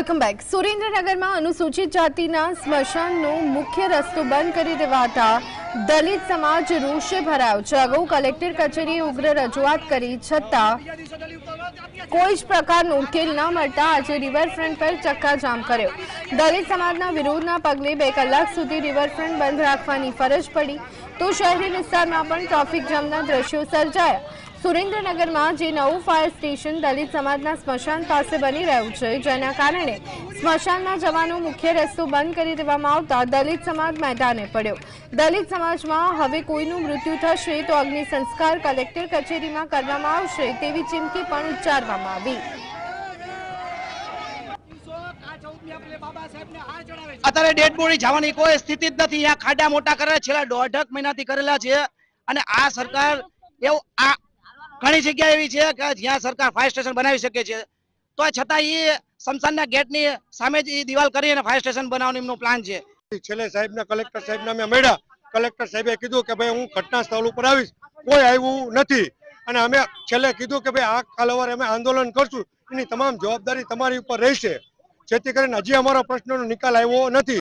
Welcome back સુરેન્દ્રનગરમાં અનુસૂચિત જાતિના સ્મશાનનો મુખ્ય રસ્તો બંધ કરી દેવાતા દલિત સમાજ રોષે ભરાયો છે. અગાઉ કલેક્ટર કચેરીએ ઉગ્ર રજૂઆત કરી છતાં કોઈ જ પ્રકારનો ઉકેલ ન મળતા આજે રિવરફ્રન્ટ પર ચક્કાજામ કર્યો. દલિત સમાજના વિરોધના પગલે બે કલાક સુધી રિવરફ્રન્ટ બંધ રાખવાની ફરજ પડી. તો શહેરી વિસ્તારમાં પણ ટ્રાફિક જામના દ્રશ્યો સર્જાયા. સુરેન્દ્રનગરમાં જે નવું ફાયર સ્ટેશન દલિત સમાજના સ્મશાન પાસે બની રહ્યું છે, જેના કારણે સ્મશાનમાં જવાનો મુખ્ય રસ્તો બંધ કરી દેવામાં આવતા દલિત સમાજ મેદાને પડ્યો. દલિત સમાજમાં હવે કોઈનું મૃત્યુ થશે તો અગ્નિ સંસ્કાર કલેક્ટર કચેરીમાં કરવામાં આવશે તેવી ચીમકી પણ ઉચ્ચારવામાં આવી. અત્યારે ડેડ બોડી જવાની કોઈ સ્થિતિ જ નથી. અહીંયા ખાડા મોટા કરેલા છેલ્લા દોઢક મહિનાથી કરેલા છે. અને આ સરકાર એવું આ ઘણી જગ્યા એવી છે કે જ્યાં સરકાર ફાયર સ્ટેશન બનાવી શકે છે. તો છતાં એ સમસાનના ગેટની સામે જ ઈ દિવાલ કરી અને ફાયર સ્ટેશન બનાવવાનો એમનો પ્લાન છે. છેલ્લે સાહેબના કલેક્ટર સાહેબને અમે મળ્યા. કલેક્ટર સાહેબે કીધું કે ભાઈ હું ઘટના સ્થળ ઉપર આવીશ. કોઈ આવ્યું નથી. અને અમે છેલ્લે કીધું કે ભાઈ આ કાલવારે અમે આંદોલન કરશું. એની તમામ જવાબદારી તમારી ઉપર રહેશે. જેથી કરીને હજી અમારો પ્રશ્નનો નિકાલ આવ્યો નથી.